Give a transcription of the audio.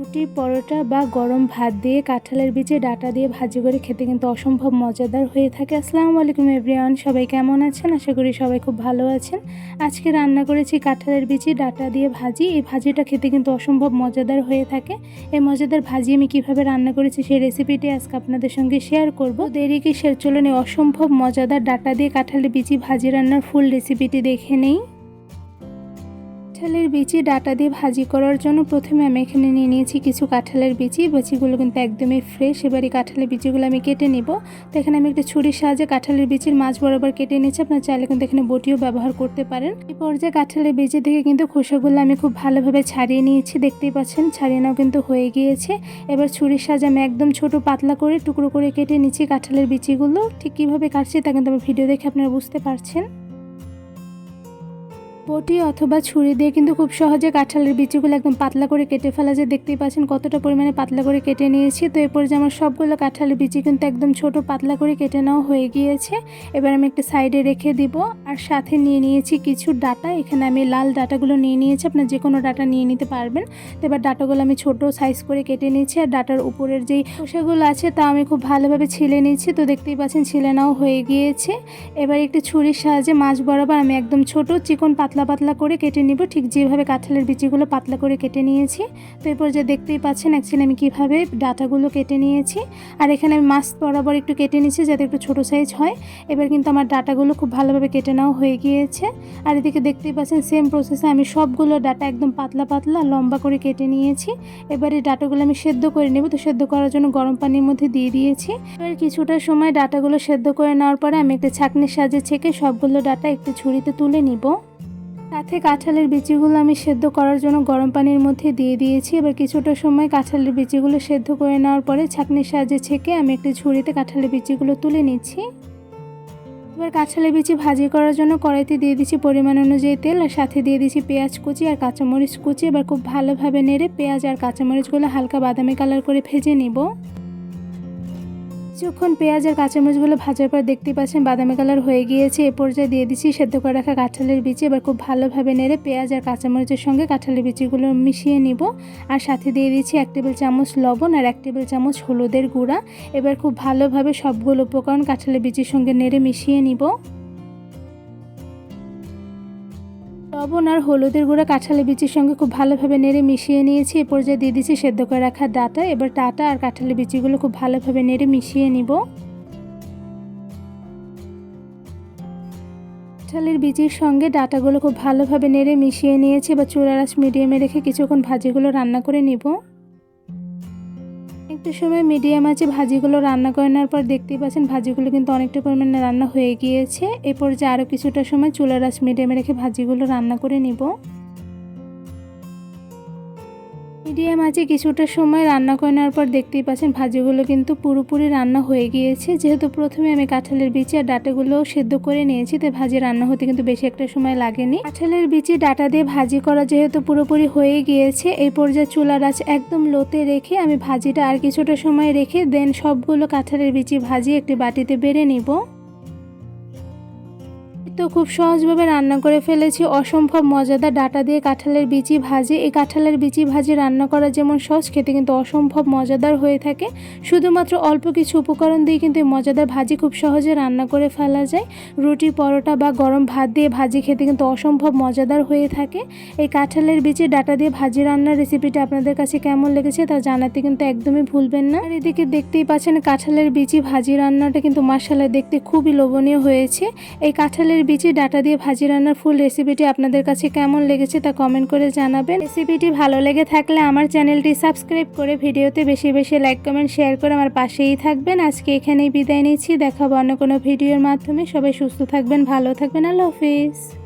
রুটি পরোটা বা গরম ভাত দিয়ে কাঁঠালের বীজে ডাটা দিয়ে ভাজি করে খেতে কিন্তু অসম্ভব মজাদার হয়ে থাকে। আসসালামু আলাইকুম এভরিওয়ান, সবাই কেমন আছেন? আশা করি সবাই খুব ভালো আছেন। আজকে রান্না করেছি কাঁঠালের বীজে ডাটা দিয়ে ভাজি। এই ভাজিটা খেতে কিন্তু অসম্ভব মজাদার হয়ে থাকে। এই মজাদার ভাজি আমি কীভাবে রান্না করেছি সেই রেসিপিটি আজকে আপনাদের সঙ্গে শেয়ার করব। দেরি কি শেয়ার চলুন অসম্ভব মজাদার ডাটা দিয়ে কাঁঠালের বীজি ভাজি রান্নার ফুল রেসিপিটি দেখে নেই। কাঁঠালের বিচি ডাটা দিয়ে ভাজি করার জন্য প্রথমে আমি এখানে নিয়ে নিয়েছি কিছু কাঁঠালের বিচি। বিচিগুলো কিন্তু একদমই ফ্রেশ এবার এই কাঁঠালের বিচিগুলো আমি কেটে নিব। তো এখানে আমি একটা ছুরির সাহায্যে কাঁঠালের বিচির মাছ বরাবর কেটে নিয়েছি। আপনার চাইলে কিন্তু এখানে বটিও ব্যবহার করতে পারেন। এই পর্যায়ে কাঁঠালের বিচি থেকে কিন্তু খোসাগুলো আমি খুব ভালোভাবে ছাড়িয়ে নিয়েছি। দেখতেই পাচ্ছেন, ছাড়িয়ে কিন্তু হয়ে গিয়েছে। এবার ছুরির সাহায্যে আমি একদম ছোট পাতলা করে টুকরো করে কেটে নিচ্ছি কাঁঠালের বিচিগুলো। ঠিক কীভাবে কাটছি তা কিন্তু আমার ভিডিও দেখে আপনারা বুঝতে পারছেন। বটি অথবা ছুরি দিয়ে কিন্তু খুব সহজে কাঁঠালের বিচিগুলো একদম পাতলা করে কেটে ফেলা যায়। দেখতেই পাচ্ছেন কতটা পরিমাণে পাতলা করে কেটে নিয়েছি। তো এরপর যে আমার সবগুলো কাঁঠালের বিচি কিন্তু একদম ছোট পাতলা করে কেটে নেওয়া হয়ে গিয়েছে। এবার আমি একটা সাইডে রেখে দিব আর সাথে নিয়ে নিয়েছি কিছু ডাটা। এখানে আমি লাল ডাটাগুলো নিয়ে নিয়েছি। আপনার যে কোনো ডাটা নিয়ে নিতে পারবেন। তো এবার ডাটাগুলো আমি ছোট সাইজ করে কেটে নিয়েছি আর ডাটার উপরের যেই খোসাগুলো আছে তা আমি খুব ভালোভাবে ছিলে নিয়েছি। তো দেখতেই পাচ্ছেন ছিলে নেওয়া হয়ে গিয়েছে। এবার একটি ছুরির সাহায্যে মাছ বরাবর আমি একদম ছোট চিকন পাতলা পাতলা পাতলা করে কেটে নিব। ঠিক যেভাবে কাঁঠালের বিচিগুলো পাতলা করে কেটে নিয়েছি। তো এরপর যে দেখতেই পাচ্ছেন অ্যাকচুয়ালি আমি কীভাবে ডাটাগুলো কেটে নিয়েছি। আর এখানে আমি মাছ বরাবর একটু কেটে নিয়েছি যাতে একটু ছোটো সাইজ হয়। এবার কিন্তু আমার ডাটাগুলো খুব ভালোভাবে কেটে নেওয়া হয়ে গিয়েছে। আর এদিকে দেখতেই পাচ্ছেন সেম প্রসেসে আমি সবগুলো ডাটা একদম পাতলা পাতলা লম্বা করে কেটে নিয়েছি। এবার এই ডাটাগুলো আমি সেদ্ধ করে নেব। তো সেদ্ধ করার জন্য গরম পানির মধ্যে দিয়ে দিয়েছি। এবার কিছুটা সময় ডাটাগুলো সেদ্ধ করে নেওয়ার পরে আমি একটা ছাঁকনির সাহায্যে ছেঁকে সবগুলো ডাটা একটু ছুরিতে তুলে নিব। সাথে কাঁঠালের বিচিগুলো আমি সেদ্ধ করার জন্য গরম পানির মধ্যে দিয়ে দিয়েছি। এবার কিছুটা সময় কাঁঠালের বিচিগুলো সেদ্ধ করে নেওয়ার পরে ছাঁকনির সাহায্যে ছেঁকে আমি একটি ঝুড়িতে কাঁঠালের বিচিগুলো তুলে নিচ্ছি। এবার কাঁঠালের বিচি ভাজি করার জন্য কড়াইতে দিয়ে দিচ্ছি পরিমাণ অনুযায়ী তেল আর সাথে দিয়ে দিচ্ছি পেঁয়াজ কুচি আর কাঁচামরিচ কুচি। এবার খুব ভালোভাবে নেড়ে পেঁয়াজ আর কাঁচামরিচগুলো হালকা বাদামি কালার করে ভেজে নিব। কিছুক্ষণ পেঁয়াজ আর কাঁচামরিচগুলো ভাজার পর দেখতে পাচ্ছেন বাদামি কালার হয়ে গিয়েছে। এ পর্যায়ে দিয়ে দিচ্ছি সেদ্ধ করে রাখা কাঁঠালের বিচি। এবার খুব ভালোভাবে নেড়ে পেঁয়াজ আর কাঁচামরিচের সঙ্গে কাঁঠালের বিচিগুলো মিশিয়ে নিব। আর সাথে দিয়ে দিচ্ছি এক টেবিল চামচ লবণ আর এক টেবিল চামচ হলুদের গুঁড়া। এবার খুব ভালোভাবে সবগুলো উপকরণ কাঁঠালের বিচির সঙ্গে নেড়ে মিশিয়ে নিব। লবণ আর হলুদের গুঁড়া কাঁঠালের বিচির সঙ্গে খুব ভালোভাবে নেড়ে মিশিয়ে নিয়েছি। এ পর্যায়ে দিয়ে দিচ্ছি সেদ্ধ করে রাখা ডাটা। এবার ডাটা আর কাঁঠালের বিচিগুলো খুব ভালোভাবে নেড়ে মিশিয়ে নিব। কাঁঠালের বিচির সঙ্গে ডাটাগুলো খুব ভালোভাবে নেড়ে মিশিয়ে নিয়েছি। এবার চুলার আঁচ মিডিয়ামে রেখে কিছুক্ষণ ভাজিগুলো রান্না করে নিব। একটু সময় মিডিয়াম আছে, ভাজিগুলো রান্না করে নেওয়ার পর দেখতেই পাচ্ছেন ভাজিগুলো কিন্তু অনেকটা পরিমাণে রান্না হয়ে গিয়েছে। এরপর যে আরও কিছুটা সময় চুলার আঁচ মিডিয়ামে রেখে ভাজিগুলো রান্না করে নিব। মিডিয়াম আছে, কিছুটা সময় রান্না করে নেওয়ার পর দেখতেই পাচ্ছেন ভাজিগুলো কিন্তু পুরোপুরি রান্না হয়ে গিয়েছে। যেহেতু প্রথমে আমি কাঁঠালের বিচি আর ডাটাগুলো সেদ্ধ করে নিয়েছি, তাই ভাজি রান্না হতে কিন্তু বেশি একটা সময় লাগেনি। কাঁঠালের বিচি, ডাটা দিয়ে ভাজি করা যেহেতু পুরোপুরি হয়ে গিয়েছে, এই পর্যায়ে চুলার আঁচ একদম লোতে রেখে আমি ভাজিটা আর কিছুটা সময় রেখে, দেন সবগুলো কাঁঠালের বিচি ভাজি একটি বাটিতে বেড়ে নিব। তো খুব সহজভাবে রান্না করে ফেলেছি। অসম্ভব মজাদার ডাটা দিয়ে কাঁঠালের বিচি ভাজি। এই কাঁঠালের বিচি ভাজি রান্না করা যেমন সহজ, খেতে কিন্তু অসম্ভব মজাদার হয়ে থাকে। শুধুমাত্র অল্প কিছু উপকরণ দিয়ে কিন্তু মজাদার ভাজি খুব সহজে রান্না করে ফেলা যায়। রুটি, পরোটা বা গরম ভাত দিয়ে ভাজি খেতে কিন্তু অসম্ভব মজাদার হয়ে থাকে। এই কাঁঠালের বিচি ডাটা দিয়ে ভাজি রান্নার রেসিপিটা আপনাদের কাছে কেমন লেগেছে তা জানাতে কিন্তু একদমই ভুলবেন না। আর এদিকে দেখতেই পাচ্ছেন কাঁঠালের বিচি ভাজি রান্নাটা কিন্তু মাসালায় দেখতে খুবই লোভনীয় হয়েছে। এই কাঁঠালের বিচি ডাটা দিয়ে ভাজি রান্নার ফুল রেসিপিটি আপনাদের কাছে কেমন লেগেছে তা কমেন্ট করে জানাবেন। রেসিপিটি ভালো লেগে থাকলে আমার চ্যানেলটি সাবস্ক্রাইব করে ভিডিওতে বেশি বেশি লাইক কমেন্ট শেয়ার করে আমার পাশেই থাকবেন। আজকে এখানেই বিদায় নিচ্ছি। দেখাবো অন্য কোনো ভিডিওর মাধ্যমে। সবাই সুস্থ থাকবেন, ভালো থাকবেন। আল্লাহ হাফিজ।